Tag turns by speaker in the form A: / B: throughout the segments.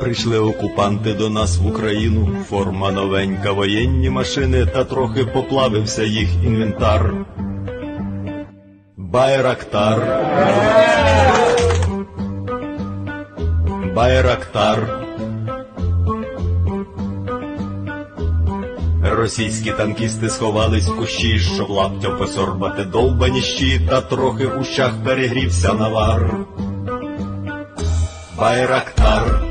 A: Прийшли окупанти до нас в Україну, форма новенька, воєнні машини, та трохи поплавився їх інвентар. Байрактар. Байрактар. Російські танкісти сховались в кущі, щоб лаптя посорбати довбані щі, та трохи в ущах перегрівся навар. Байрактар.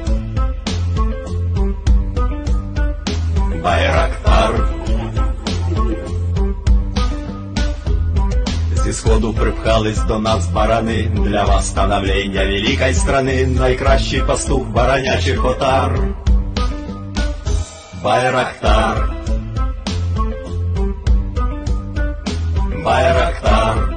A: Байрактар. Зі сходу припхались до нас барани, для вас великої страни, найкращий пастух баранячих отар. Байрактар. Байрактар.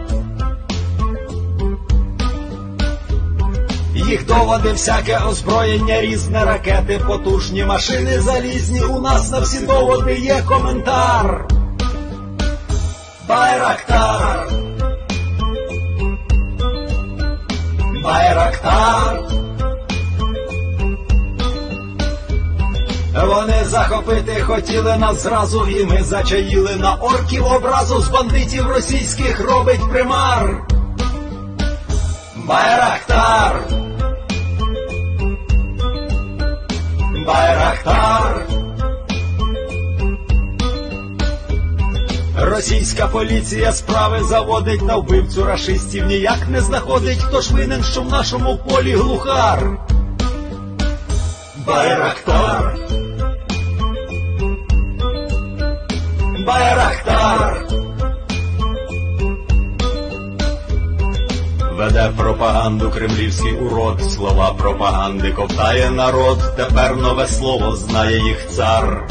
A: Їх доводи, всяке озброєння, різне ракети, потужні машини залізні. У нас на всі доводи є коментар. Вони захопити хотіли нас зразу, і ми зачаїли на орків образу з бандитів російських робить примар. Байрактар. Байрактар. Російська поліція справи заводить на вбивцю рашистів ніяк не знаходить, хто ж винен, що в нашому полі глухар. Байрактар. Байрактар. Веде пропаганду кремлівський урод, слова пропаганди ковтає народ, тепер нове слово знає їх цар.